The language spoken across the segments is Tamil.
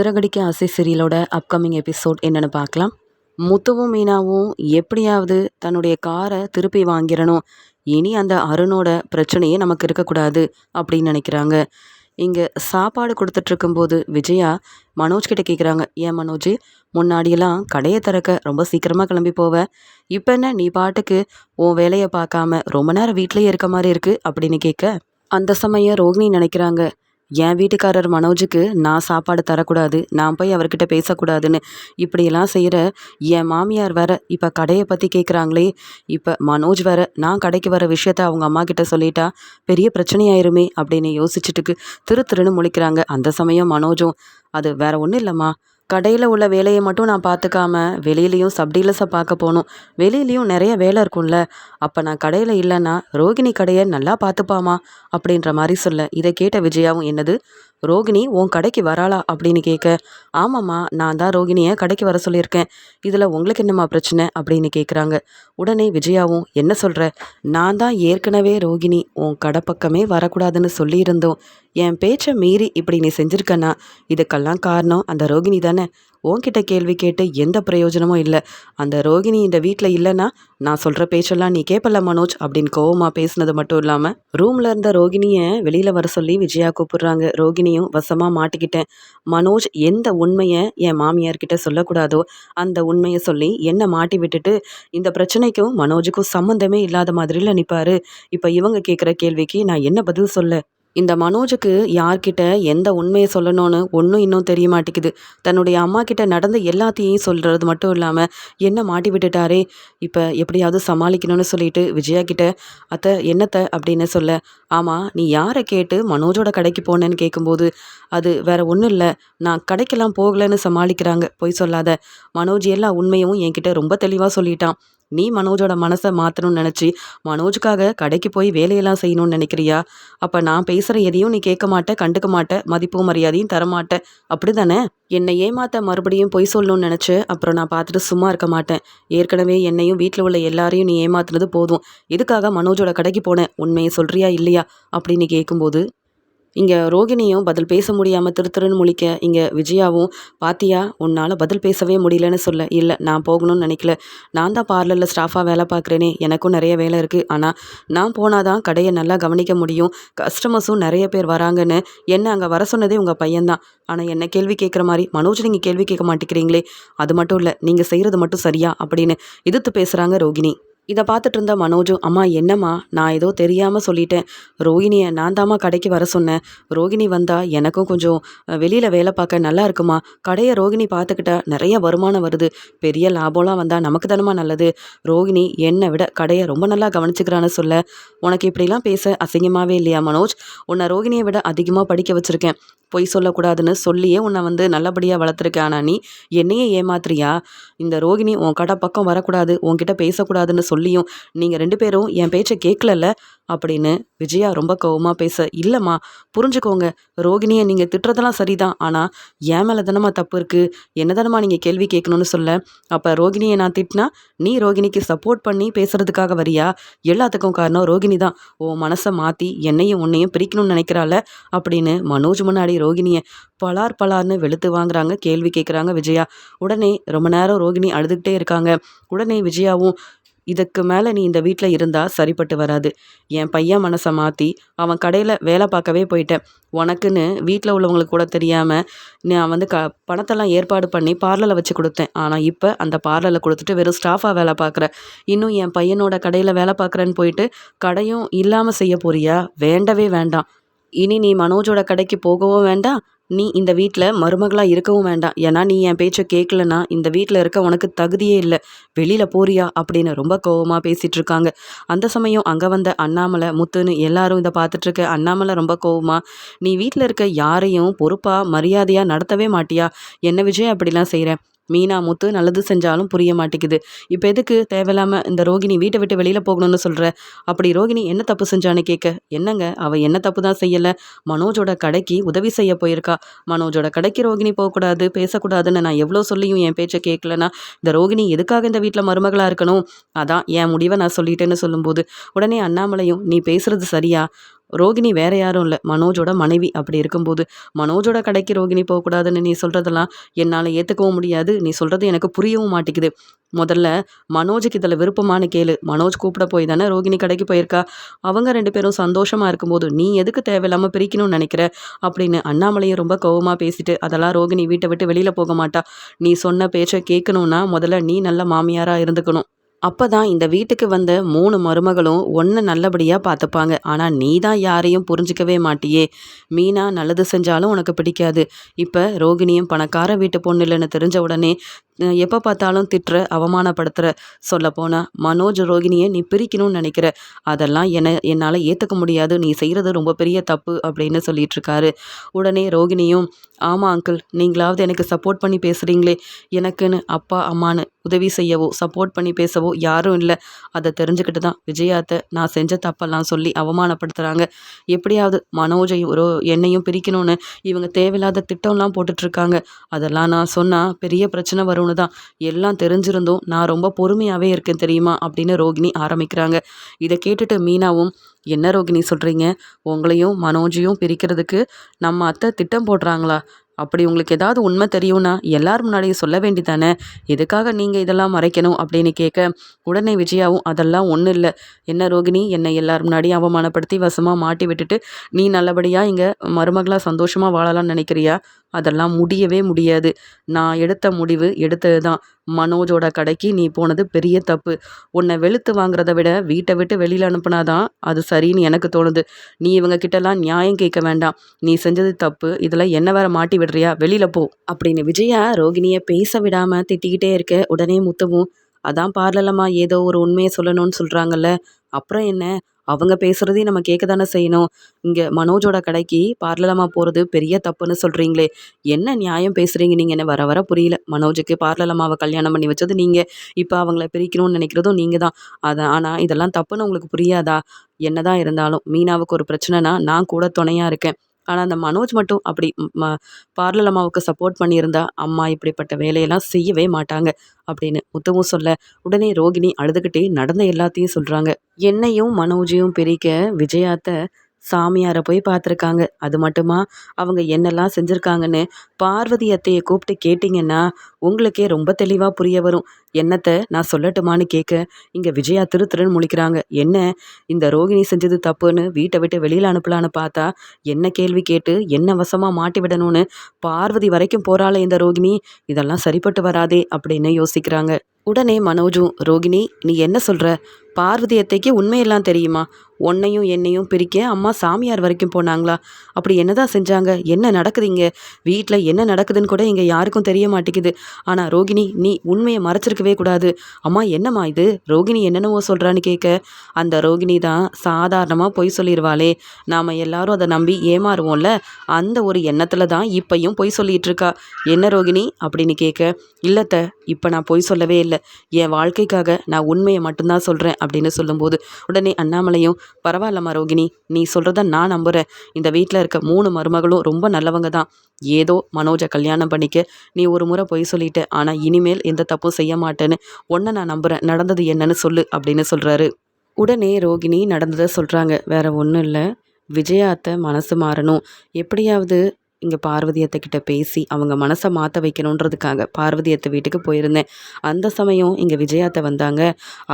சிறகடிக்க ஆசை சீரியலோட அப்கமிங் எபிசோட் என்னென்னு பார்க்கலாம். முத்துவும் மீனாவும் எப்படியாவது தன்னுடைய காரை திருப்பி வாங்கிடணும். இனி அந்த அருணோட பிரச்சனையே நமக்கு இருக்கக்கூடாது அப்படின்னு நினைக்கிறாங்க. இங்கே சாப்பாடு கொடுத்துட்ருக்கும்போது விஜயா மனோஜ் கிட்ட கேட்குறாங்க ஏன் மனோஜ் முன்னாடியெல்லாம் கடையை திறக்க ரொம்ப சீக்கிரமாக கிளம்பி போவேன் இப்போ என்ன நீ பாட்டுக்கு உன் வேலையை பார்க்காம ரொம்ப நேரம் வீட்லேயே இருக்க மாதிரி இருக்குது அப்படின்னு கேட்க அந்த சமயம் ரோகிணி நினைக்கிறாங்க என் வீட்டுக்காரர் மனோஜுக்கு நான் சாப்பாடு தரக்கூடாது நான் போய் அவர்கிட்ட பேசக்கூடாதுன்னு இப்படியெல்லாம் செய்கிற என் மாமியார் வேற இப்போ கடையை பற்றி கேட்குறாங்களே இப்போ மனோஜ் வேற நான் கடைக்கு வர விஷயத்த அவங்க அம்மா கிட்ட சொல்லிட்டா பெரிய பிரச்சனையாயிருமே அப்படின்னு யோசிச்சுட்டுக்கு திரு திருன்னு முழிக்கிறாங்க. அந்த சமயம் மனோஜும் அது வேற ஒன்றும் இல்லைம்மா. கடையில் உள்ள வேலையை மட்டும் நான் பார்த்துக்காம வெளியிலையும் சப்டீலர்ஸை பார்க்க போகணும். வெளியிலையும் நிறைய வேலை இருக்கும்ல. அப்போ நான் கடையில் இல்லைன்னா ரோகிணி கடையை நல்லா பார்த்துப்பாமா அப்படின்ற மாதிரி சொல்ல. இதை கேட்ட விஜயாவும் என்னது? ரோகிணி உன் கடைக்கு வராளா? அப்படின்னு கேட்க ஆமாம்மா நான் தான் ரோகிணியை கடைக்கு வர சொல்லியிருக்கேன். இதில் உங்களுக்கு என்னம்மா பிரச்சனை? அப்படின்னு கேட்குறாங்க. உடனே விஜயாவும் என்ன சொல்கிற நான் தான் ஏற்கனவே ரோகிணி உன் கடை பக்கமே வரக்கூடாதுன்னு சொல்லியிருந்தோம். என் பேச்சை மீறி இப்படி நீ செஞ்சுருக்கனா இதுக்கெல்லாம் காரணம் அந்த ரோகிணி தானே? உன்கிட்ட கேள்வி கேட்டு எந்த பிரயோஜனமும் இல்லை. அந்த ரோகிணி இந்த வீட்டில் இல்லைன்னா நான் சொல்கிற பேச்செல்லாம் நீ கேட்பல மனோஜ் அப்படின்னு கோவமாக பேசுனது மட்டும் இல்லாமல் ரூமில் இருந்த ரோகிணியை வெளியில் வர சொல்லி விஜயா கூப்பிடுறாங்க. ரோகிணியும் வசமாக மாட்டிக்கிட்டேன். மனோஜ் எந்த உண்மையை என் மாமியார்கிட்ட சொல்லக்கூடாதோ அந்த உண்மையை சொல்லி என்னை மாட்டி விட்டுட்டு இந்த பிரச்சனைக்கும் மனோஜுக்கும் சம்மந்தமே இல்லாத மாதிரியில் நிற்பாரு இப்போ இவங்க கேட்குற கேள்விக்கு நான் என்ன பதில் சொல்ல? இந்த மனோஜுக்கு யார்கிட்ட எந்த உண்மையை சொல்லணும்னு ஒன்றும் இன்னும் தெரிய மாட்டேங்குது. தன்னுடைய அம்மா கிட்ட நடந்த எல்லாத்தையும் சொல்கிறது மட்டும் இல்லாமல் என்ன மாட்டி விட்டுட்டாரே? இப்போ எப்படியாவது சமாளிக்கணும்னு சொல்லிட்டு விஜயா கிட்ட அத்தை என்னத்தை? அப்படின்னு சொல்ல ஆமாம் நீ யாரை கேட்டு மனோஜோட கடைக்கு போனேன்னு கேட்கும்போது அது வேற ஒன்றும் இல்லை. நான் கடைக்கெல்லாம் போகலைன்னு சமாளிக்கிறாங்க. பொய் சொல்லாத. மனோஜ் எல்லா உண்மையும் என்கிட்ட ரொம்ப தெளிவாக சொல்லிட்டான். நீ மனோஜோட மனசை மாற்றணும்னு நினச்சி மனோஜுக்காக கடைக்கு போய் வேலையெல்லாம் செய்யணும்னு நினைக்கிறியா? அப்போ நான் பேசுகிற எதையும் நீ கேட்க மாட்டே கண்டுக்க மாட்டே மதிப்பும் மரியாதையும் தரமாட்டே அப்படி தானே என்னை ஏமாத்த மறுபடியும் பொய் சொல்லணும்னு நினச்சி அப்புறம் நான் பார்த்துட்டு சும்மா இருக்க மாட்டேன். ஏற்கனவே என்னையும் வீட்டில் உள்ள எல்லாரையும் நீ ஏமாத்துனது போதும். எதுக்காக மனோஜோட கடைக்கு போனேன் உண்மையை சொல்கிறியா இல்லையா? அப்படின்னு கேட்கும்போது இங்கே ரோகிணியும் பதில் பேச முடியாமல் திரு திருன்னு முழிக்க இங்கே விஜயாவும் பாத்தியா உன்னால் பதில் பேசவே முடியலன்னு சொல்ல இல்லை நான் போகணும்னு நினைக்கல. நான் தான் பார்லரில் ஸ்டாஃபாக வேலை பார்க்குறேனே எனக்கும் நிறைய வேலை இருக்குது ஆனால் நான் போனால் தான் கடையை நல்லா கவனிக்க முடியும். கஸ்டமர்ஸும் நிறைய பேர் வராங்கன்னு என்ன அங்கே வர சொன்னதே உங்கள் பையன்தான் ஆனால் என்ன கேள்வி கேட்குற மாதிரி மனோஜ் நீங்கள் கேள்வி கேட்க மாட்டேங்கிறீங்களே அது மட்டும் இல்லை நீங்கள் செய்கிறது மட்டும் சரியா? அப்படின்னு எதிர்த்து பேசுகிறாங்க ரோகிணி. இதை பார்த்துட்டு இருந்த மனோஜும் அம்மா என்னம்மா? நான் ஏதோ தெரியாமல் சொல்லிட்டேன். ரோகிணியை நான் தாம்மா கடைக்கு வர சொன்னேன். ரோகிணி வந்தால் எனக்கும் கொஞ்சம் வெளியில் வேலை பார்க்க நல்லா இருக்குமா? கடையை ரோகிணி பார்த்துக்கிட்டா நிறைய வருமானம் வருது. பெரிய லாபம்லாம் வந்தால் நமக்கு தானமா நல்லது. ரோகிணி என்னை விட கடையை ரொம்ப நல்லா கவனிச்சுக்கிறான்னு சொல்ல. உனக்கு இப்படிலாம் பேச அசிங்கமாகவே இல்லையா மனோஜ்? உன்னை ரோகிணியை விட அதிகமாக படிக்க வச்சுருக்கேன். பொய் சொல்லக்கூடாதுன்னு சொல்லியே உன்னை வந்து நல்லபடியாக வளர்த்துருக்கேன். ஆனால் நீ என்னையே ஏமாத்துறியா? இந்த ரோகிணி உன் கடை பக்கம் வரக்கூடாது. உன்கிட்ட பேசக்கூடாதுன்னு சொல்லி சொல்லியும் நீங்கள் ரெண்டு பேரும் என் பேச்சை கேட்கலல்ல அப்படின்னு விஜயா ரொம்ப கோவமாக பேச இல்லைம்மா புரிஞ்சுக்கோங்க. ரோகிணியை நீங்கள் திட்டுறதெல்லாம் சரிதான். ஆனால் ஏன் மேலே தானம்மா தப்பு இருக்குது என்ன தானம்மா நீங்கள் கேள்வி கேட்கணும்னு சொல்ல? அப்போ ரோகிணியை நான் திட்டினா நீ ரோகிணிக்கு சப்போர்ட் பண்ணி பேசுகிறதுக்காக வரியா? எல்லாத்துக்கும் காரணம் ரோகிணி தான். ஓ மனசை மாற்றி என்னையும் உன்னையும் பிரிக்கணும்னு நினைக்கிறாள்? அப்படின்னு மனோஜ் முன்னாடி ரோகிணியை பலார் பலார்னு வெளுத்து வாங்குறாங்க கேள்வி கேட்குறாங்க விஜயா. உடனே ரொம்ப நேரம் ரோகிணி அழுதுகிட்டே இருக்காங்க. உடனே விஜயாவும் இதுக்கு மேலே நீ இந்த வீட்டில் இருந்தால் சரிப்பட்டு வராது. என் பையன் மனசை மாற்றி அவன் கடையில் வேலை பார்க்கவே போயிட்டேன். உனக்குன்னு வீட்டில் உள்ளவங்களுக்கு கூட தெரியாமல் நான் வந்து க பணத்தெல்லாம் ஏற்பாடு பண்ணி பார்லரில் வச்சு கொடுத்தேன். ஆனால் இப்போ அந்த பார்லரில் கொடுத்துட்டு வெறும் ஸ்டாஃபாக வேலை பார்க்குறேன் இன்னும் என் பையனோட கடையில் வேலை பார்க்குறேன்னு போயிட்டு கடையும் இல்லாமல் செய்ய போறியா? வேண்டவே வேண்டாம். இனி நீ மனோஜோட கடைக்கு போகவும் வேண்டாம். நீ இந்த வீட்டில் மருமகளாக இருக்கவும் வேண்டாம். ஏன்னா நீ என் பேச்சை கேட்கலன்னா இந்த வீட்டில் இருக்க உனக்கு தகுதியே இல்லை. வெளியில் போறியா? அப்படின்னு ரொம்ப கோவமாக பேசிகிட்டு இருக்காங்க அந்த சமயம் அங்கே வந்த அண்ணாமலை முத்துன்னு எல்லாரும் இதை பார்த்துட்ருக்க. அண்ணாமலை ரொம்ப கோவமாக நீ வீட்டில் இருக்க யாரையும் பொறுப்பாக மரியாதையாக நடத்தவே மாட்டியா? என்ன விஜய் அப்படிலாம் செய்கிறேன் மீனா முத்து நல்லது செஞ்சாலும் புரிய மாட்டேங்குது. இப்போ எதுக்கு? தேவையில்லாமல் இந்த ரோகிணி வீட்டை விட்டு வெளியில் போகணும்னு சொல்கிற அப்படி ரோகிணி என்ன தப்பு செஞ்சான்னு கேட்க என்னங்க? அவள் என்ன தப்பு தான் செய்யலை? மனோஜோட கடைக்கு உதவி செய்ய போயிருக்கா. மனோஜோட கடைக்கு ரோகிணி போகக்கூடாது பேசக்கூடாதுன்னு நான் எவ்வளோ சொல்லியும் என் பேச்சை கேட்கலன்னா இந்த ரோகிணி எதுக்காக இந்த வீட்டில் மருமகளாக இருக்கணும்? அதான் என் முடிவை நான் சொல்லிட்டேன்னு சொல்லும்போது உடனே அண்ணாமலையும் நீ பேசுறது சரியா? ரோகிணி வேற யாரும் இல்லை. மனோஜோட மனைவி அப்படி இருக்கும்போது மனோஜோட கடைக்கு ரோகிணி போகக்கூடாதுன்னு நீ சொல்கிறதெல்லாம் என்னால் ஏற்றுக்கவும் முடியாது. நீ சொல்கிறது எனக்கு புரியவும் மாட்டேங்குது. முதல்ல மனோஜுக்கு இதில் விருப்பமான கேளு. மனோஜ் கூப்பிட போய் தானே ரோகிணி கடைக்கு போயிருக்கா? அவங்க ரெண்டு பேரும் சந்தோஷமாக இருக்கும்போது நீ எதுக்கு தேவையில்லாமல் பிரிக்கணும்னு நினைக்கிற? அப்படின்னு அண்ணாமலையும் ரொம்ப கோவமாக பேசிட்டு அதெல்லாம் ரோகிணி வீட்டை விட்டு வெளியில் போக மாட்டா. நீ சொன்ன பேச்சை கேட்கணுன்னா முதல்ல நீ நல்ல மாமியாராக இருந்துக்கணும். அப்போ தான் இந்த வீட்டுக்கு வந்த மூணு மருமகளும் ஒன்று நல்லபடியாக பார்த்துப்பாங்க. ஆனால் நீ தான் யாரையும் புரிஞ்சிக்கவே மாட்டியே. மீனா நல்லது செஞ்சாலும் உனக்கு பிடிக்காது. இப்போ ரோகிணியும் பணக்கார வீட்டு பொண்ணு இல்லைன்னு தெரிஞ்ச உடனே எப்போ பார்த்தாலும் திட்டுற அவமானப்படுத்துகிற சொல்லப்போனால் மனோஜ் ரோகிணியை நீ பிரிக்கணும்னு நினைக்கிற. அதெல்லாம் என்ன என்னால் ஏற்றுக்க முடியாது. நீ செய்கிறது ரொம்ப பெரிய தப்பு அப்படின்னு சொல்லிட்டு இருக்காரு உடனே ரோகிணியும் ஆமாம் அங்கிள் நீங்களாவது எனக்கு சப்போர்ட் பண்ணி பேசுகிறீங்களே எனக்குன்னு அப்பா அம்மானு உதவி செய்யவோ சப்போர்ட் பண்ணி பேசவோ யாரும் இல்லை. அதை தெரிஞ்சுக்கிட்டு தான் விஜயாத்தை நான் செஞ்ச தப்பெல்லாம் சொல்லி அவமானப்படுத்துகிறாங்க எப்படியாவது மனோஜையும் ஒரு என்னையும் பிரிக்கணும்னு இவங்க தேவையில்லாத திட்டம்லாம் போட்டுட்ருக்காங்க. அதெல்லாம் நான் சொன்னால் பெரிய பிரச்சனை வரும்னு தான். எல்லாம் தெரிஞ்சிருந்தும் நான் ரொம்ப பொறுமையாகவே இருக்கேன் தெரியுமா? அப்படின்னு ரோகிணி ஆரம்பிக்கிறாங்க. இதை கேட்டுட்டு மீனாவும் என்ன ரோகிணி சொல்கிறீங்க உங்களையும் மனோஜையும் பிரிக்கிறதுக்கு நம்ம அத்தை திட்டம் போடுறாங்களா? அப்படி உங்களுக்கு ஏதாவது உண்மை தெரியும்னா எல்லார் முன்னாடியும் சொல்ல வேண்டிதானே? எதுக்காக நீங்கள் இதெல்லாம் மறைக்கணும் அப்படின்னு கேட்க உடனே விஜயாவும் அதெல்லாம் ஒன்றும் இல்லை. என்ன ரோகிணி? என்னை எல்லார் முன்னாடியும் அவமானப்படுத்தி வசமாக மாட்டி விட்டுட்டு நீ நல்லபடியாக இங்கே மருமகளாக சந்தோஷமாக வாழலாம்னு நினைக்கிறியா? அதெல்லாம் முடியவே முடியாது. நான் எடுத்த முடிவு எடுத்தது தான் மனோஜோட கடைக்கு நீ போனது பெரிய தப்பு. உன்னை வெளுத்து வாங்குறத விட வீட்டை விட்டு வெளியில் அனுப்புனாதான் அது சரின்னு எனக்கு தோணுது. நீ இவங்க கிட்டலாம் நியாயம் கேட்க வேண்டாம். நீ செஞ்சது தப்பு. இதில் என்ன வேற மாட்டி விடுறியா? வெளியில் போ. அப்படின்னு விஜயா ரோகிணியை பேச விடாமல் திட்டிக்கிட்டே இருக்க உடனே முத்தவும் அதான் பார்லலம்மா. ஏதோ ஒரு உண்மையை சொல்லணும்னு சொல்கிறாங்கல்ல அப்புறம் என்ன? அவங்க பேசுகிறதையும் நம்ம கேட்க தானே செய்யணும். இங்கே மனோஜோட கடைக்கு பார்லலமாக போகிறது பெரிய தப்புன்னு சொல்கிறீங்களே என்ன நியாயம் பேசுகிறீங்க நீங்கள் என்ன வர வர புரியல. மனோஜுக்கு பார்லலமாவை கல்யாணம் பண்ணி வச்சது நீங்கள் இப்போ அவங்கள பிரிக்கணும்னு நினைக்கிறதும் நீங்கள் தான். அதை ஆனால் இதெல்லாம் தப்புன்னு உங்களுக்கு புரியாதா? என்னதான் இருந்தாலும் மீனாவுக்கு ஒரு பிரச்சனைனா நான் கூட துணையாக இருக்கேன். ஆனால் அந்த மனோஜ் மட்டும் அப்படி ம பார்லர் அம்மாவுக்கு சப்போர்ட் பண்ணியிருந்தா அம்மா இப்படிப்பட்ட வேலையெல்லாம் செய்யவே மாட்டாங்க அப்படின்னு முத்தமும் சொல்ல உடனே ரோகிணி அழுதுகிட்டே நடந்த எல்லாத்தையும் சொல்கிறாங்க என்னையும் மனோஜையும் பிரிக்க விஜயாத்தை சாமியாரை போய் பார்த்துருக்காங்க. அது மட்டுமா? அவங்க என்னெல்லாம் செஞ்சுருக்காங்கன்னு பார்வதி அத்தையை கூப்பிட்டு கேட்டிங்கன்னா உங்களுக்கே ரொம்ப தெளிவாக புரிய வரும். என்னத்தை நான் சொல்லட்டுமான்னு கேட்க இங்கே விஜயா திரு திருன்னு முழிக்கிறாங்க. என்ன? இந்த ரோகிணி செஞ்சது தப்புன்னு வீட்டை விட்டு வெளியில் அனுப்பலான்னு பார்த்தா என்ன கேள்வி கேட்டு என்ன வசமாக மாட்டி விடணும்னு பார்வதி வரைக்கும் போகிறாளே இந்த ரோகிணி. இதெல்லாம் சரிப்பட்டு வராதே அப்படின்னு யோசிக்கிறாங்க. உடனே மனோஜும் ரோகிணி நீ என்ன சொல்கிற பார்வதி அத்தைக்கு உண்மையெல்லாம் தெரியுமா? உன்னையும் என்னையும் பிரிக்க அம்மா சாமியார் வரைக்கும் போனாங்களா? அப்படி என்னதான் செஞ்சாங்க? என்ன நடக்குதுங்க வீட்டில் என்ன நடக்குதுன்னு கூட இங்கே யாருக்கும் தெரிய மாட்டேங்குது. ஆனால் ரோகிணி நீ உண்மையை மறைச்சிருக்கவே கூடாது. அம்மா என்னம்மா இது? ரோகிணி என்னென்னவோ சொல்கிறான்னு கேட்க அந்த ரோகிணி தான் சாதாரணமாக பொய் சொல்லிடுவாளே நாம் எல்லாரும் அதை நம்பி ஏமாறுவோம்ல? அந்த ஒரு எண்ணத்தில் தான் இப்பையும் பொய் சொல்லிகிட்டு இருக்கா என்ன ரோகிணி? அப்படின்னு கேட்க இல்லத்த இப்போ நான் பொய் சொல்லவே இல்லை. என் வாழ்க்கைக்காக நான் உண்மையை மட்டும்தான் சொல்கிறேன் அப்படின்னு சொல்லும்போது உடனே அண்ணாமலையும் பரவாயில்லம்மா ரோகிணி நீ சொல்கிறத நான் நம்புகிறேன் இந்த வீட்டில் இருக்க மூணு மருமகளும் ரொம்ப நல்லவங்க தான். ஏதோ மனோஜை கல்யாணம் பண்ணிக்க நீ ஒரு முறை பொய் சொல்லிட்டேன். ஆனால் இனிமேல் எந்த தப்பும் செய்ய மாட்டேன்னு ஒன்றை நான் நம்புகிறேன் நடந்தது என்னன்னு சொல்லு அப்படின்னு சொல்கிறாரு உடனே ரோகிணி நடந்ததை சொல்கிறாங்க வேற ஒன்றும் இல்லை. விஜயாத்தை மனசு மாறணும். எப்படியாவது இங்கே பார்வதியத்தைக்கிட்ட பேசி அவங்க மனசை மாற்ற வைக்கணுன்றதுக்காக பார்வதியத்தை வீட்டுக்கு போயிருந்தேன். அந்த சமயம் இங்கே விஜயாத்தை வந்தாங்க.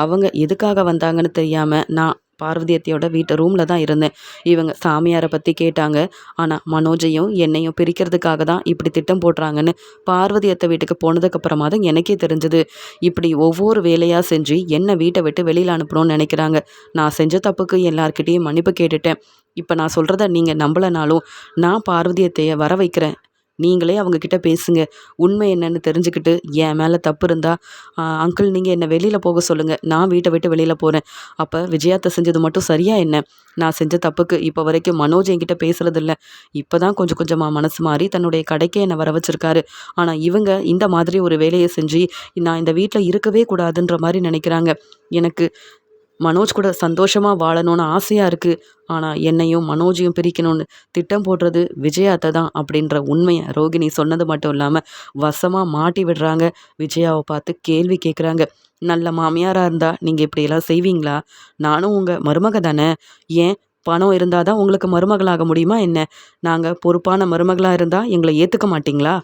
அவங்க எதுக்காக வந்தாங்கன்னு தெரியாமல் நான் பார்வதி அத்தையோட வீட்டு ரூமில் தான் இருந்தேன். இவங்க சாமியாரை பற்றி கேட்டாங்க. ஆனால் மனோஜையும் என்னையும் பிரிக்கிறதுக்காக தான் இப்படி திட்டம் போடுறாங்கன்னு பார்வதி அத்தை வீட்டுக்கு போனதுக்கப்புறமா தான் எனக்கே தெரிஞ்சது. இப்படி ஒவ்வொரு வேலையாக செஞ்சு என்னை வீட்டை விட்டு வெளியில் அனுப்பணும்னு நினைக்கிறாங்க. நான் செஞ்ச தப்புக்கு எல்லார்கிட்டேயும் மன்னிப்பு கேட்டுட்டேன். இப்போ நான் சொல்கிறத நீங்கள் நம்பலைனாலும் நான் பார்வதி அத்தையை வர வைக்கிறேன். நீங்களே அவங்கக்கிட்ட பேசுங்க. உண்மை என்னன்னு தெரிஞ்சுக்கிட்டு என் மேலே தப்பு இருந்தால் அங்கிள் நீங்கள் என்னை வெளியில் போக சொல்லுங்கள் நான் வீட்டை விட்டு வெளியில் போகிறேன் அப்போ விஜயாத்தை செஞ்சது மட்டும் சரியாக என்ன? நான் செஞ்ச தப்புக்கு இப்போ வரைக்கும் மனோஜ் என்கிட்ட பேசுகிறதில்ல இப்போ தான் கொஞ்சம் கொஞ்சமாக மனசு மாறி தன்னுடைய கடைக்கே என்னை வர வச்சுருக்காரு. ஆனால் இவங்க இந்த மாதிரி ஒரு வேலையை செஞ்சு நான் இந்த வீட்டில் இருக்கவே கூடாதுன்ற மாதிரி நினைக்கிறாங்க. எனக்கு மனோஜ் கூட சந்தோஷமாக வாழணும்னு ஆசையாக இருக்குது ஆனால் என்னையும் மனோஜையும் பிரிக்கணும்னு திட்டம் போடுறது விஜயாத்தை தான் அப்படின்ற உண்மையை ரோகிணி சொன்னது மட்டும் இல்லாமல் வசமாக மாட்டி விடுறாங்க. விஜயாவை பார்த்து கேள்வி கேட்குறாங்க நல்ல மாமியாராக இருந்தால் நீங்கள் இப்படியெல்லாம் செய்வீங்களா? நானும் உங்கள் மருமக தானே. ஏன்? பணம் இருந்தால் தான் உங்களுக்கு மருமகளாக முடியுமா என்ன? நாங்கள் பொறுப்பான மருமகளாக இருந்தால் எங்களை ஏற்றுக்க மாட்டிங்களா?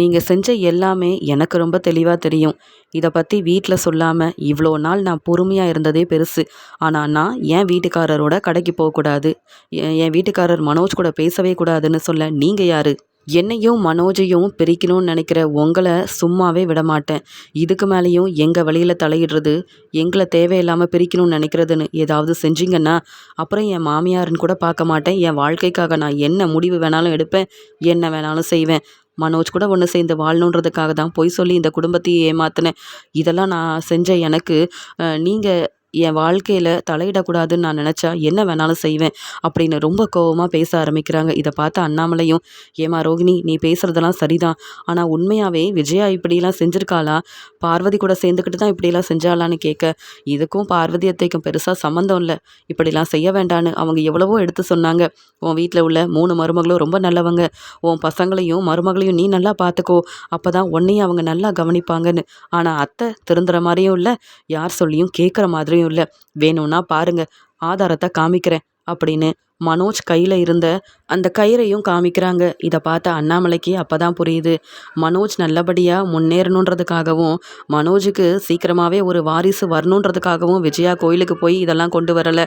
நீங்கள் செஞ்ச எல்லாமே எனக்கு ரொம்ப தெளிவாக தெரியும். இதை பற்றி வீட்டில் சொல்லாமல் இவ்வளோ நாள் நான் பொறுமையாக இருந்ததே பெருசு. ஆனால் நான் என் வீட்டுக்காரரோட கடைக்கு போகக்கூடாது என் என் வீட்டுக்காரர் மனோஜ் கூட பேசவே கூடாதுன்னு சொல்ல நீங்கள் யார்? என்னையும் மனோஜையும் பிரிக்கணும்னு நினைக்கிற உங்களை சும்மாவே விட மாட்டேன். இதுக்கு மேலேயும் எங்கள் வழியில் தலையிடுறது எங்களை தேவையில்லாமல் பிரிக்கணும்னு நினைக்கிறதுன்னு ஏதாவது செஞ்சீங்கன்னா அப்புறம் என் மாமியாருன்னு கூட பார்க்க மாட்டேன். என் வாழ்க்கைக்காக நான் என்ன முடிவு வேணாலும் எடுப்பேன் என்ன வேணாலும் செய்வேன். மனோஜ் கூட ஒன்று சேர்ந்து வாழணுன்றதுக்காக தான் பொய் சொல்லி இந்த குடும்பத்தையே ஏமாத்தினேன். இதெல்லாம் நான் செஞ்ச எனக்கு நீங்கள் என் வாழ்க்கையில் தலையிடக்கூடாதுன்னு நான் நினச்சா என்ன வேணாலும் செய்வேன் அப்படின்னு ரொம்ப கோபமாக பேச ஆரம்பிக்கிறாங்க. இதை பார்த்து அண்ணாமலையும் ஏமா ரோகிணி நீ பேசுகிறதெல்லாம் சரிதான். ஆனால் உண்மையாகவே விஜயா இப்படிலாம் செஞ்சுருக்காளா? பார்வதி கூட சேர்ந்துக்கிட்டு தான் இப்படிலாம் செஞ்சாலான்னு கேட்க இதுக்கும் பார்வதி அத்தைக்கும் பெருசாக சம்மந்தம் இல்லை. இப்படிலாம் செய்ய வேண்டான்னு அவங்க எவ்வளவோ எடுத்து சொன்னாங்க. உன் வீட்டில் உள்ள மூணு மருமகளும் ரொம்ப நல்லவங்க. உன் பசங்களையும் மருமகளையும் நீ நல்லா பார்த்துக்கோ. அப்போ தான் உன்னையும் அவங்க நல்லா கவனிப்பாங்கன்னு. ஆனால் அத்தை திருந்துற மாதிரியும் இல்லை. யார் சொல்லியும் கேட்குற மாதிரியும் இல்லை. வேணும்னா பாருங்க. ஆதாரத்தை காமிக்கிறேன். அப்படின்னு மனோஜ் கையில் இருந்த அந்த கயிறையும் காமிக்கிறாங்க. இதை பார்த்த அண்ணாமலைக்கு அப்போ தான் புரியுது. மனோஜ் நல்லபடியாக முன்னேறணுன்றதுக்காகவும் மனோஜுக்கு சீக்கிரமாகவே ஒரு வாரிசு வரணுன்றதுக்காகவும் விஜயா கோயிலுக்கு போய் இதெல்லாம் கொண்டு வரலை.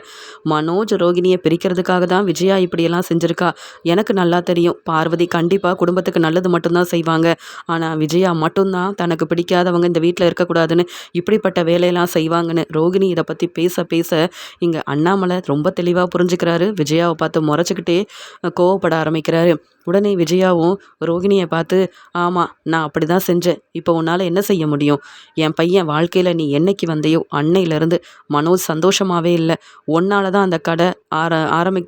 மனோஜ் ரோகிணியை பிரிக்கிறதுக்காக தான் விஜயா இப்படியெல்லாம் செஞ்சுருக்கா? எனக்கு நல்லா தெரியும். பார்வதி கண்டிப்பாக குடும்பத்துக்கு நல்லது மட்டும்தான் செய்வாங்க. ஆனால் விஜயா மட்டும்தான் தனக்கு பிடிக்காதவங்க இந்த வீட்டில் இருக்கக்கூடாதுன்னு இப்படிப்பட்ட வேலையெல்லாம் செய்வாங்கன்னு ரோகிணி இதை பற்றி பேச பேச இங்கே அண்ணாமலை ரொம்ப தெளிவாக புரிஞ்சுக்கிறாரு. விஜயா விஜயாவை பார்த்து முறைச்சிக்கிட்டே கோவப்பட ஆரம்பிக்கிறாரு. உடனே விஜயாவும் ரோகிணியை பார்த்து ஆமாம் நான் அப்படி தான் செஞ்சேன். இப்போ உன்னால் என்ன செய்ய முடியும்? என் பையன் வாழ்க்கையில் நீ என்னைக்கு வந்தையோ அன்னையிலேருந்து மனோஜ் சந்தோஷமாகவே இல்லை. ஒன்னால தான் அந்த கடை ஆர ஆரம்பி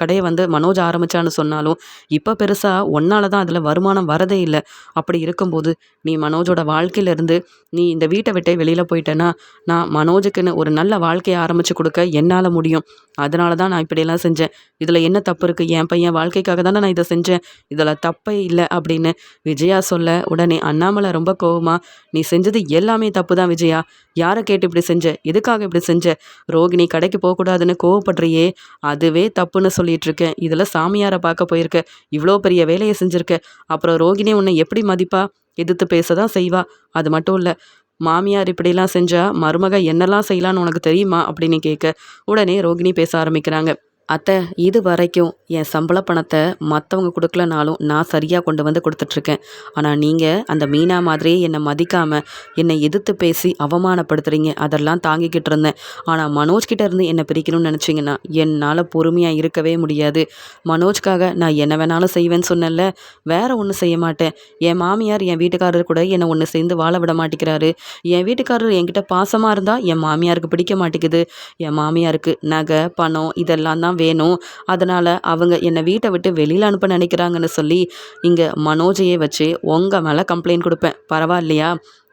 கடையை வந்து மனோஜ் ஆரம்பித்தான்னு சொன்னாலும் இப்போ பெருசாக ஒன்னால தான் அதில் வருமானம் வரதே இல்லை. அப்படி இருக்கும்போது நீ மனோஜோட வாழ்க்கையிலேருந்து நீ இந்த வீட்டை விட்டே வெளியில் போயிட்டேன்னா நான் மனோஜுக்குன்னு ஒரு நல்ல வாழ்க்கையை ஆரம்பித்து கொடுக்க என்னால் முடியும். அதனால தான் நான் இப்படியெல்லாம் செஞ்சேன். இதில் என்ன தப்பு இருக்குது என் பையன் வாழ்க்கைக்காக தானே நான் இதை செஞ்சேன். இதில் தப்பே இல்லை அப்படின்னு விஜயா சொல்ல உடனே அண்ணாமலை ரொம்ப கோவமாக நீ செஞ்சது எல்லாமே தப்பு தான் விஜயா. யாரை கேட்டு இப்படி செஞ்ச? எதுக்காக இப்படி செஞ்ச? ரோகிணி கடைக்கு போகக்கூடாதுன்னு கோவப்படுறியே. அதுவே தப்புன்னு சொல்லிட்டு இருக்கேன் இதில் சாமியாரை பார்க்க போயிருக்க. இவ்வளோ பெரிய வேலையை செஞ்சுருக்க. அப்புறம் ரோகிணி உன்னை எப்படி மதிப்பா? எதிர்த்து பேச தான் செய்வா. அது மட்டும் இல்லை மாமியார் இப்படிலாம் செஞ்சால் மருமக என்னெல்லாம் செய்யலான்னு உனக்கு தெரியுமா? அப்படின்னு கேட்க உடனே ரோகிணி பேச ஆரம்பிக்கிறாங்க. அத்தை இது வரைக்கும் என் சம்பள பணத்தை மற்றவங்க கொடுக்கலனாலும் நான் சரியாக கொண்டு வந்து கொடுத்துட்ருக்கேன். ஆனால் நீங்கள் அந்த மீனா மாதிரியே என்னை மதிக்காமல் என்னை எதிர்த்து பேசி அவமானப்படுத்துகிறீங்க அதெல்லாம் தாங்கிக்கிட்டு இருந்தேன். ஆனால் மனோஜ்கிட்ட இருந்து என்னை பிரிக்கணும்னு நினச்சிங்கன்னா என்னால் பொறுமையாக இருக்கவே முடியாது. மனோஜ்க்காக நான் என்ன வேணாலும் செய்வேன்னு சொன்னேன்ல வேறு ஒன்றும் செய்ய மாட்டேன். என் மாமியார் என் வீட்டுக்காரர் கூட என்னை ஒன்று சேர்ந்து வாழ விட மாட்டேங்கிறாரு என் வீட்டுக்காரர் என்கிட்ட பாசமாக இருந்தால் என் மாமியாருக்கு பிடிக்க மாட்டேங்குது. என் மாமியாருக்கு நகை பணம் இதெல்லாம் தான் தான் வேணும். அதனால் அவங்க என்னை வீட்டை விட்டு வெளியில் அனுப்ப நினைக்கிறாங்கன்னு சொல்லி இங்கே மனோஜையே வச்சு உங்கள் மேலே கம்ப்ளைண்ட் கொடுப்பேன். பரவாயில்லையா?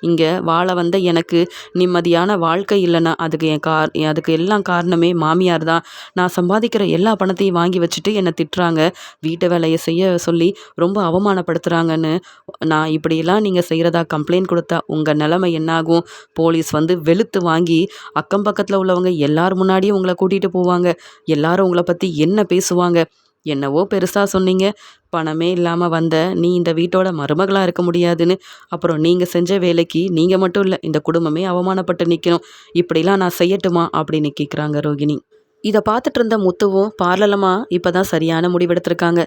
இங்கே வாழ வந்த எனக்கு நிம்மதியான வாழ்க்கை இல்லைன்னா அதுக்கு என் கார் அதுக்கு எல்லாம் காரணமே மாமியார் தான். நான் சம்பாதிக்கிற எல்லா பணத்தையும் வாங்கி வச்சுட்டு என்னை திட்டுறாங்க. வீட்டு வேலையை செய்ய சொல்லி ரொம்ப அவமானப்படுத்துகிறாங்கன்னு நான் இப்படியெல்லாம் நீங்கள் செய்கிறதா கம்ப்ளைண்ட் கொடுத்தா உங்கள் நிலைமை என்னாகும்? போலீஸ் வந்து வெளுத்து வாங்கி அக்கம் பக்கத்தில் உள்ளவங்க எல்லார் முன்னாடியும் உங்களை கூட்டிகிட்டு போவாங்க. எல்லாரும் உங்களை பற்றி என்ன பேசுவாங்க? என்னவோ பெருசாக சொன்னீங்க. பணமே இல்லாமல் வந்த நீ இந்த வீட்டோட மருமகளாக இருக்க முடியாதுன்னு. அப்புறம் நீங்கள் செஞ்ச வேலைக்கு நீங்கள் மட்டும் இல்லை இந்த குடும்பமே அவமானப்பட்டு நிற்கணும் இப்படிலாம் நான் செய்யட்டுமா? அப்படின்னு கேட்குறாங்க ரோகிணி. இதை பார்த்துட்டு இருந்த முத்துவும் பார்லலமா இப்போ தான் சரியான முடிவெடுத்திருக்காங்க.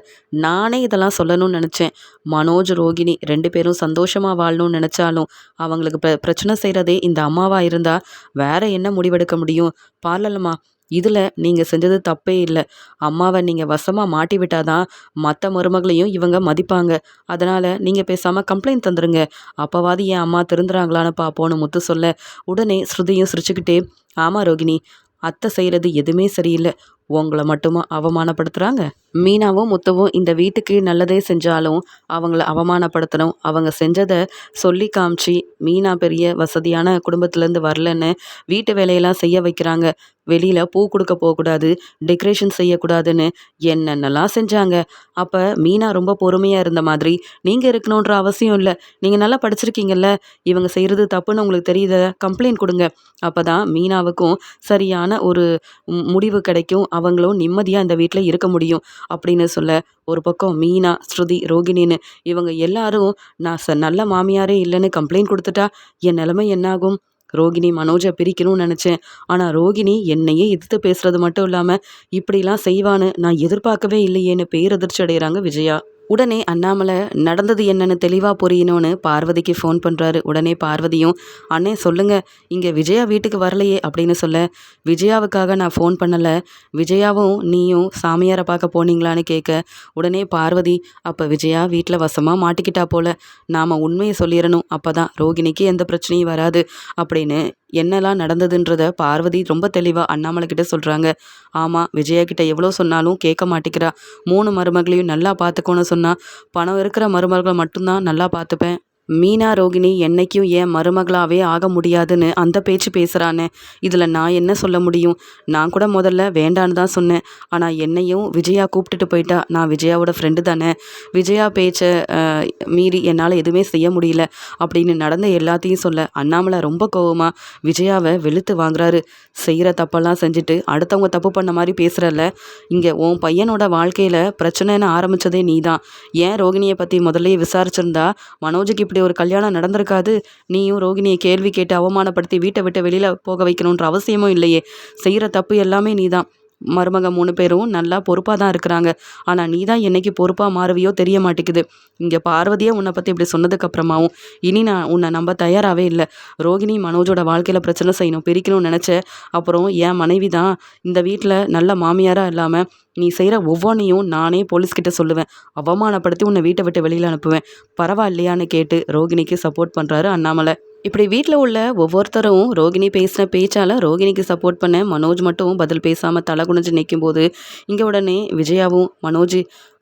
நானே இதெல்லாம் சொல்லணும்னு நினச்சேன். மனோஜ் ரோகிணி ரெண்டு பேரும் சந்தோஷமாக வாழணும்னு நினச்சாலும் அவங்களுக்கு பிர பிரச்சனை செய்கிறதே இந்த அம்மாவாக இருந்தால் வேற என்ன முடிவெடுக்க முடியும்? பார்லலமா இதில் நீங்கள் செஞ்சது தப்பே இல்லை. அம்மாவை நீங்கள் வசமாக மாட்டி விட்டாதான் மற்ற மருமகளையும் இவங்க மதிப்பாங்க. அதனால் நீங்கள் பேசாமல் கம்ப்ளைண்ட் தந்துடுங்க அப்போவாது என் அம்மா திருந்துறாங்களான்னு பார்ப்போன்னு முத்து சொல்ல உடனே ஸ்ருதியும் சிரிச்சுக்கிட்டே ஆமாம் ரோகிணி அத்தை செய்கிறது எதுவுமே சரியில்லை. உங்களை மட்டுமா அவமானப்படுத்துகிறாங்க மீனாவும் முத்தவும் இந்த வீட்டுக்கு நல்லதே செஞ்சாலும் அவங்கள அவமானப்படுத்தணும். அவங்க செஞ்சதை சொல்லி காமிச்சு மீனா பெரிய வசதியான குடும்பத்துலேருந்து வரலன்னு வீட்டு வேலையெல்லாம் செய்ய வைக்கிறாங்க. வெளியில் பூ கொடுக்க போகக்கூடாது டெக்கரேஷன் செய்யக்கூடாதுன்னு என்னென்னலாம் செஞ்சாங்க. அப்போ மீனா ரொம்ப பொறுமையாக இருந்த மாதிரி நீங்கள் இருக்கணுன்ற அவசியம் இல்லை. நீங்கள் நல்லா படிச்சிருக்கீங்கல்ல. இவங்க செய்கிறது தப்புன்னு உங்களுக்கு தெரியுத? கம்ப்ளைண்ட் கொடுங்க. அப்போ தான் மீனாவுக்கும் சரியான ஒரு முடிவு கிடைக்கும். அவங்களும் நிம்மதியாக இந்த வீட்டில் இருக்க முடியும் அப்படின்னு சொல்ல ஒரு பக்கம் மீனா ஸ்ருதி ரோகிணின்னு இவங்க எல்லாரும் நான் ச நல்ல மாமியாரே இல்லைன்னு கம்ப்ளைண்ட் கொடுத்துட்டா என் நிலைமை என்னாகும்? ரோகிணி மனோஜை பிரிக்கணும்னு நினச்சேன். ஆனால் ரோகிணி என்னையே எதிர்த்து பேசுறது மட்டும் இல்லாமல் இப்படிலாம் செய்வான்னு நான் எதிர்பார்க்கவே இல்லையேன்னு பேரதிர்ச்சி அடைகிறாங்க விஜயா. உடனே அண்ணாமலை நடந்தது என்னன்னு தெளிவாக புரியணும்னு பார்வதிக்கு ஃபோன் பண்ணுறாரு உடனே பார்வதியும் அண்ணே சொல்லுங்கள் இங்கே விஜயா வீட்டுக்கு வரலையே அப்படின்னு சொல்ல விஜயாவுக்காக நான் ஃபோன் பண்ணலை. விஜயாவும் நீயும் சாமியாரை பார்க்க போனீங்களான்னு கேட்க உடனே பார்வதி அப்போ விஜயா வீட்டில் வசமாக மாட்டிக்கிட்டா போல. நாம் உண்மையை சொல்லிடணும் அப்போ தான் ரோகிணிக்கு எந்த பிரச்சனையும் வராது அப்படின்னு என்னெல்லாம் நடந்ததுன்றத பார்வதி ரொம்ப தெளிவாக அண்ணாமலை கிட்ட சொல்கிறாங்க ஆமாம் விஜயா கிட்ட எவ்வளோ சொன்னாலும் கேட்க மாட்டேங்கிறா. மூணு மருமகளையும் நல்லா பார்த்துக்கோன்னு சொன்னால் பணம் இருக்கிற மருமகளை மட்டும்தான் நல்லா பார்த்துப்பேன். மீனா ரோகிணி என்னைக்கும் ஏன் மருமகளாவே ஆக முடியாதுன்னு அந்த பேச்சு பேசுகிறானே இதில் நான் என்ன சொல்ல முடியும்? நான் கூட முதல்ல வேண்டான்னு தான் சொன்னேன். ஆனால் என்னையும் விஜயா கூப்பிட்டுட்டு போயிட்டா. நான் விஜயாவோட ஃப்ரெண்டு தானே. விஜயா பேச்சை மீறி என்னால் எதுவுமே செய்ய முடியல அப்படின்னு நடந்த எல்லாத்தையும் சொல்ல அண்ணாமலை ரொம்ப கோவமாக விஜயாவை வெளுத்து வாங்குறாரு. செய்கிற தப்பெல்லாம் செஞ்சுட்டு அடுத்தவங்க தப்பு பண்ண மாதிரி பேசுகிறல்ல இங்கே உன் பையனோட வாழ்க்கையில் பிரச்சனைன்னு ஆரம்பித்ததே நீ தான் ஏன் ரோகிணியை பற்றி முதல்லயே விசாரிச்சிருந்தா? மனோஜுக்கு இப்படி ஒரு கல்யாணம் நடந்திருக்காது. நீயும் ரோகிணியை கேள்வி கேட்டு அவமானப்படுத்தி வீட்டை விட்டு வெளியில் போக வைக்கணுன்ற அவசியமும் இல்லையே. செய்கிற தப்பு எல்லாமே நீ தான் மருமக மூணு பேரும் நல்லா பொறுப்பாக தான் இருக்கிறாங்க. ஆனால் நீ தான் என்னைக்கு பொறுப்பாக மாறுவியோ தெரிய மாட்டேங்குது. இங்கே பார்வதியே உன்னை பற்றி இப்படி சொன்னதுக்கப்புறமாவும் இனி நான் உன்னை நம்ப தயாராகவே இல்லை. ரோகிணி மனோஜோட வாழ்க்கையில் பிரச்சனை செய்யணும் பிரிக்கணும்னு நினச்ச அப்புறம் என் மனைவி தான் இந்த வீட்டில் நல்ல மாமியாராக இல்லாமல் நீ செய்கிற ஒவ்வொன்றையும் நானே போலீஸ்கிட்ட சொல்லுவேன். அவமானப்படுத்தி உன்னை வீட்டை விட்டு வெளியில் அனுப்புவேன். பரவாயில்லையான்னு கேட்டு ரோகிணிக்கு சப்போர்ட் பண்ணுறாரு அண்ணாமலை. இப்படி வீட்டில் உள்ள ஒவ்வொருத்தரும் ரோகிணி பேசின பேச்சால் ரோகிணிக்கு சப்போர்ட் பண்ண மனோஜ் மட்டும் பதில் பேசாமல் தலை குனிஞ்சு நிற்கும்போது இங்கே உடனே விஜயாவும் மனோஜ்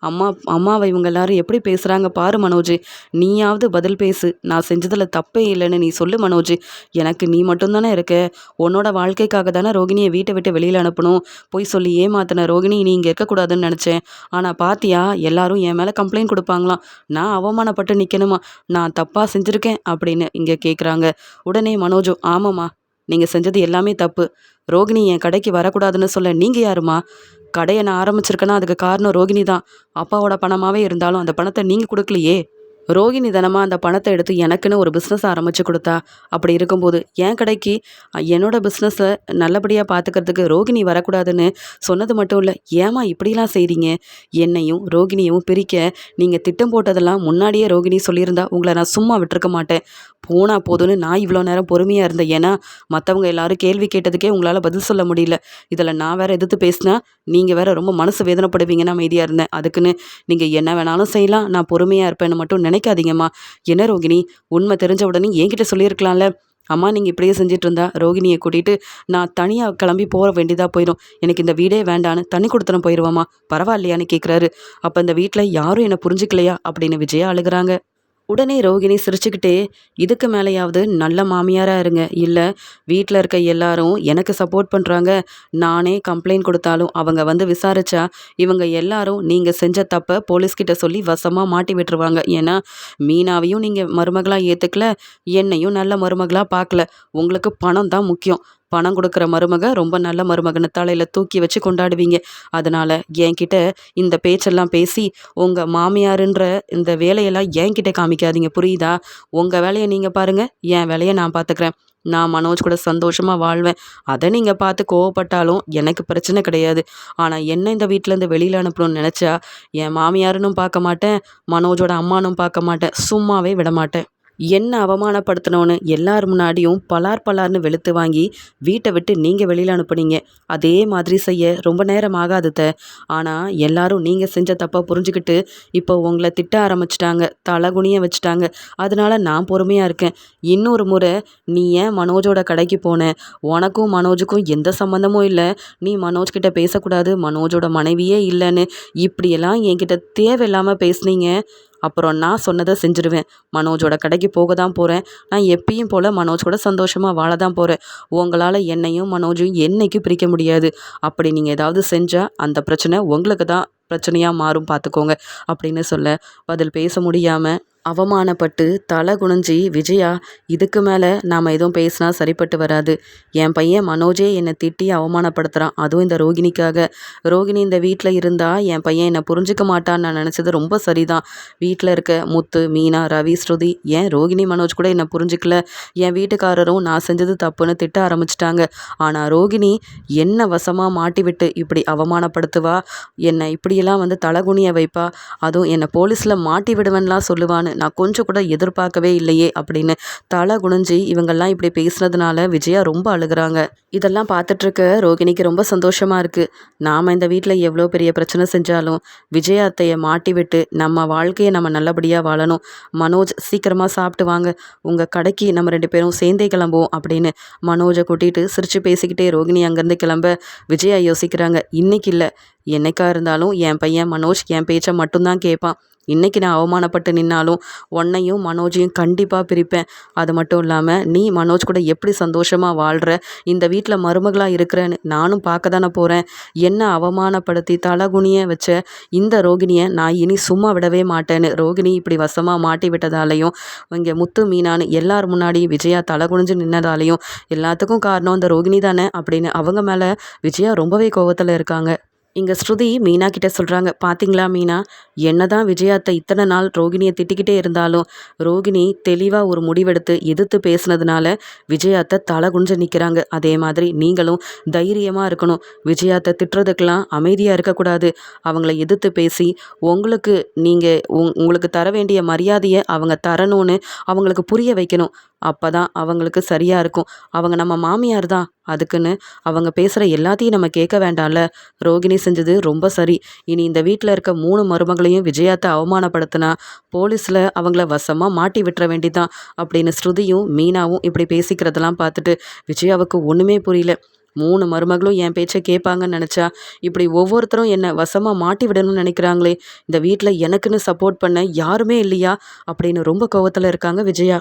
அம்மா அம்மாவை இவங்க எல்லாரும் எப்படி பேசுகிறாங்க பாரு மனோஜ். நீயாவது பதில் பேசு. நான் செஞ்சதில் தப்பே இல்லைன்னு நீ சொல்லு மனோஜ். எனக்கு நீ மட்டும்தானே இருக்க. உன்னோட வாழ்க்கைக்காக தானே ரோகிணியை வீட்டை விட்டு வெளியில் அனுப்பணும். போய் சொல்லி ஏமாத்தின ரோகிணி நீ இங்கே இருக்கக்கூடாதுன்னு நினச்சேன். ஆனால் பாத்தியா எல்லாரும் என் மேலே கம்ப்ளைண்ட் கொடுப்பாங்களாம். நான் அவமானப்பட்டு நிற்கணுமா நான் தப்பாக செஞ்சுருக்கேன் அப்படின்னு இங்கே கேட்குறாங்க உடனே மனோஜோ ஆமாம்மா நீங்கள் செஞ்சது எல்லாமே தப்பு. ரோகிணி என் கடைக்கு வரக்கூடாதுன்னு சொல்ல நீங்கள் யாருமா? கடையை நான் ஆரம்பிச்சிருக்கேன்னா அதுக்கு காரணம் ரோகிணி தான் அப்பாவோட பணமாகவே இருந்தாலும் அந்த பணத்தை நீங்கள் கொடுக்கலையே. ரோகிணி தனமாக அந்த பணத்தை எடுத்து எனக்குன்னு ஒரு பிஸ்னஸ் ஆரம்பித்து கொடுத்தா. அப்படி இருக்கும்போது என் கடைக்கு? என்னோட பிஸ்னஸை நல்லபடியாக பார்த்துக்கிறதுக்கு ரோகிணி வரக்கூடாதுன்னு சொன்னது மட்டும் இல்லை. ஏமா இப்படிலாம் செய்கிறீங்க என்னையும் ரோகிணியும் பிரிக்க நீங்கள் திட்டம் போட்டதெல்லாம் முன்னாடியே ரோகிணி சொல்லியிருந்தா உங்களை நான் சும்மா விட்டுருக்க மாட்டேன். போனா போதும்னு நான் இவ்வளோ நேரம் பொறுமையாக இருந்தேன். ஏன்னா மற்றவங்க எல்லாரும் கேள்வி கேட்டதுக்கே உங்களால் பதில் சொல்ல முடியல. இதில் நான் வேற எதிர்த்து பேசினா நீங்கள் வேற ரொம்ப மனசு வேதனைப்படுவீங்கன்னு அமைதியாக இருந்தேன். அதுக்குன்னு நீங்கள் என்ன வேணாலும் செய்யலாம். நான் பொறுமையாக இருப்பேன்னு மட்டும் நினைக்காதீங்கம்மா. என்ன ரோகிணி உண்மை தெரிஞ்ச உடனே என்கிட்ட சொல்லியிருக்கலாம்ல. அம்மா நீங்கள் இப்படியே செஞ்சுட்டு இருந்தா ரோகிணியை கூட்டிகிட்டு நான் தனியாக கிளம்பி போக வேண்டியதாக போயிடும். எனக்கு இந்த வீடே வேண்டான்னு தண்ணி கொடுத்தன போயிடுவாம்மா பரவாயில்லையான்னு கேட்குறாரு அப்போ இந்த வீட்டில் யாரும் என்னை புரிஞ்சுக்கலையா? அப்படின்னு விஜயா அழுகுறாங்க. உடனே ரோகிணி சிரிச்சுக்கிட்டே இதுக்கு மேலேயாவது நல்ல மாமியாராக இருங்க. இல்லை வீட்டில் இருக்க எல்லாரும் எனக்கு சப்போர்ட் பண்ணுறாங்க நானே கம்ப்ளைண்ட் கொடுத்தாலும் அவங்க வந்து விசாரிச்சா இவங்க எல்லாரும் நீங்கள் செஞ்ச தப்பை போலீஸ்கிட்ட சொல்லி வசமாக மாட்டி விட்டுருவாங்க. ஏன்னா மீனாவையும் நீங்கள் மருமகளாக ஏற்றுக்கல என்னையும் நல்ல மருமகளாக பார்க்கல உங்களுக்கு பணம் தான் முக்கியம். பணம் கொடுக்குற மருமக ரொம்ப நல்ல மருமகனை தலையில் தூக்கி வச்சு கொண்டாடுவீங்க. அதனால் என்கிட்ட இந்த பேச்செல்லாம் பேசி உங்கள் மாமியாருன்ற இந்த வேலையெல்லாம் என்கிட்ட காமிக்காதீங்க. புரியுதா? உங்கள் வேலையை நீங்கள் பாருங்கள் என் வேலையை நான் பார்த்துக்கிறேன் நான் மனோஜ் கூட சந்தோஷமாக வாழ்வேன். அதை நீங்கள் பார்த்து கோவப்பட்டாலும் எனக்கு பிரச்சனை கிடையாது. ஆனால் என்ன இந்த வீட்டிலேருந்து வெளியில் அனுப்பணும்னு நினச்சா என் மாமியாருன்னு பார்க்க மாட்டேன். மனோஜோட அம்மானும் பார்க்க மாட்டேன். சும்மாவே விட மாட்டேன். என்ன அவமானப்படுத்தணும்னு எல்லார் முன்னாடியும் பலார் பலார்னு வெளுத்து வாங்கி வீட்டை விட்டு நீங்கள் வெளியில் அனுப்புனீங்க. அதே மாதிரி செய்ய ரொம்ப நேரம் ஆகாது த. ஆனால் எல்லாரும் நீங்கள் செஞ்ச தப்பை புரிஞ்சுக்கிட்டு இப்போ உங்களை திட்ட ஆரம்பிச்சிட்டாங்க தலகுனிய வச்சுட்டாங்க. அதனால நான் பொறுமையாக இருக்கேன். இன்னொரு முறை நீ ஏன் மனோஜோட கடைக்கு போன? உனக்கும் மனோஜுக்கும் எந்த சம்மந்தமும் இல்லை. நீ மனோஜ் கிட்ட பேசக்கூடாது மனோஜோட மனைவியே இல்லைன்னு. இப்படியெல்லாம் என்கிட்ட தேவையில்லாமல் பேசுனீங்க. அப்புறம் நான் சொன்னதை செஞ்சுருவேன். மனோஜோட கடைக்கு போக தான் போகிறேன் நான் எப்பயும் போல் மனோஜ் கூட சந்தோஷமாக வாழ தான் போகிறேன் உங்களால் என்னையும் மனோஜையும் என்னைக்கும் பிரிக்க முடியாது. அப்படி நீங்கள் ஏதாவது செஞ்சால் அந்த பிரச்சனை உங்களுக்கு தான் பிரச்சனையாக மாறும் பார்த்துக்கோங்க அப்படின்னு சொல்ல பதில் பேச முடியாமல் அவமானப்பட்டு தலை குனிஞ்சி விஜயா இதுக்கு மேலே நாம் எதுவும் பேசினா சரிப்பட்டு வராது. என் பையன் மனோஜே என்னை திட்டி அவமானப்படுத்துகிறான் அதுவும் இந்த ரோகிணிக்காக. ரோகிணி இந்த வீட்டில் இருந்தால் என் பையன் என்னை புரிஞ்சிக்க மாட்டான்னு நான் நினச்சது ரொம்ப சரிதான். வீட்டில் இருக்க முத்து மீனா ரவி ஸ்ருதி ஏன் ரோகிணி மனோஜ் கூட என்னை புரிஞ்சிக்கல? என் வீட்டுக்காரரும் நான் செஞ்சது தப்புன்னு திட்ட ஆரம்பிச்சிட்டாங்க. ஆனால் ரோகிணி என்ன வசமாக மாட்டி விட்டு இப்படி அவமானப்படுத்துவா? என்னை இப்படியெல்லாம் வந்து தலகுனிய வைப்பா? அதுவும் என்னை போலீஸில் மாட்டி விடுவேன்லாம் சொல்லுவான்னு. நான் கொஞ்சம் கூட எதிர்பார்க்கவே இல்லையே அப்படின்னு தலை குனிஞ்சு இவங்கெல்லாம் இப்படி பேசுனதுனால விஜயா ரொம்ப அழுகுறாங்க. இதெல்லாம் பார்த்துட்ருக்க ரோகிணிக்கு ரொம்ப சந்தோஷமாக இருக்குது நாம் இந்த வீட்டில் எவ்வளோ பெரிய பிரச்சனை செஞ்சாலும் விஜயா அத்தையை மாட்டி விட்டு நம்ம வாழ்க்கையை நம்ம நல்லபடியாக வாழணும். மனோஜ் சீக்கிரமாக சாப்பிட்டு வாங்க. உங்கள் கடைக்கு நம்ம ரெண்டு பேரும் சேர்ந்தே கிளம்புவோம் அப்படின்னு மனோஜை கூட்டிகிட்டு சிரித்து பேசிக்கிட்டே ரோகிணி அங்கேருந்து கிளம்ப விஜயா யோசிக்கிறாங்க. இன்றைக்கி இல்லை. என்னைக்கா இருந்தாலும் என் பையன் மனோஜ் என் பேச்சை மட்டும்தான் கேட்பான். இன்றைக்கி நான் அவமானப்பட்டு நின்னாலும் உன்னையும் மனோஜையும் கண்டிப்பாக பிரிப்பேன். அது மட்டும் இல்லாமல் நீ மனோஜ் கூட எப்படி சந்தோஷமாக வாழ்கிற இந்த வீட்டில் மருமகளாக இருக்கிறேன்னு நானும் பார்க்க தானே போகிறேன் என்ன அவமானப்படுத்தி தலகுனியை வச்ச இந்த ரோகிணியை நான் இனி சும்மா விடவே மாட்டேன்னு ரோகிணி இப்படி வசமாக மாட்டி விட்டதாலையும் இங்கே முத்து மீனான்னு எல்லார் முன்னாடி விஜயா தலகுனிஞ்சு நின்னதாலையும் எல்லாத்துக்கும் காரணம் இந்த ரோகிணி தானே அப்படின்னு அவங்க மேலே விஜயா ரொம்பவே கோவத்தில் இருக்காங்க. இங்கே ஸ்ருதி மீனா கிட்ட சொல்கிறாங்க பார்த்தீங்களா மீனா? என்ன தான் விஜயாத்தை இத்தனை நாள் ரோகிணியை திட்டிக்கிட்டே இருந்தாலும் ரோகிணி தெளிவாக ஒரு முடிவெடுத்து எதிர்த்து பேசுனதுனால விஜயாத்தை தலை குஞ்சு நிற்கிறாங்க அதே மாதிரி நீங்களும் தைரியமாக இருக்கணும். விஜயாத்தை திட்டுறதுக்கெல்லாம் அமைதியாக இருக்கக்கூடாது. அவங்கள எதிர்த்து பேசி உங்களுக்கு நீங்கள் உங்களுக்கு தர வேண்டிய மரியாதையை அவங்க தரணும்னு அவங்களுக்கு புரிய வைக்கணும். அப்போ தான் அவங்களுக்கு சரியாக இருக்கும். அவங்க நம்ம மாமியார் தான் அதுக்குன்னு அவங்க பேசுகிற எல்லாத்தையும் நம்ம கேட்க வேண்டாம்ல? ரோகிணி செஞ்சது ரொம்ப சரி. இனி இந்த வீட்டில் இருக்க மூணு மருமகளையும் விஜயாத்தை அவமானப்படுத்தினா போலீஸில் அவங்கள வசமாக மாட்டி விட்டுற வேண்டிதான் அப்படின்னு ஸ்ருதியும் மீனாவும் இப்படி பேசிக்கிறதெல்லாம் பார்த்துட்டு விஜயாவுக்கு ஒன்றுமே புரியல. மூணு மருமகளும் என் பேச்சை கேட்பாங்கன்னு நினச்சா இப்படி ஒவ்வொருத்தரும் என்னை வசமாக மாட்டி விடணும்னு நினைக்கிறாங்களே இந்த வீட்டில் எனக்குன்னு சப்போர்ட் பண்ண யாருமே இல்லையா? அப்படின்னு ரொம்ப கோவத்தில் இருக்காங்க விஜயா.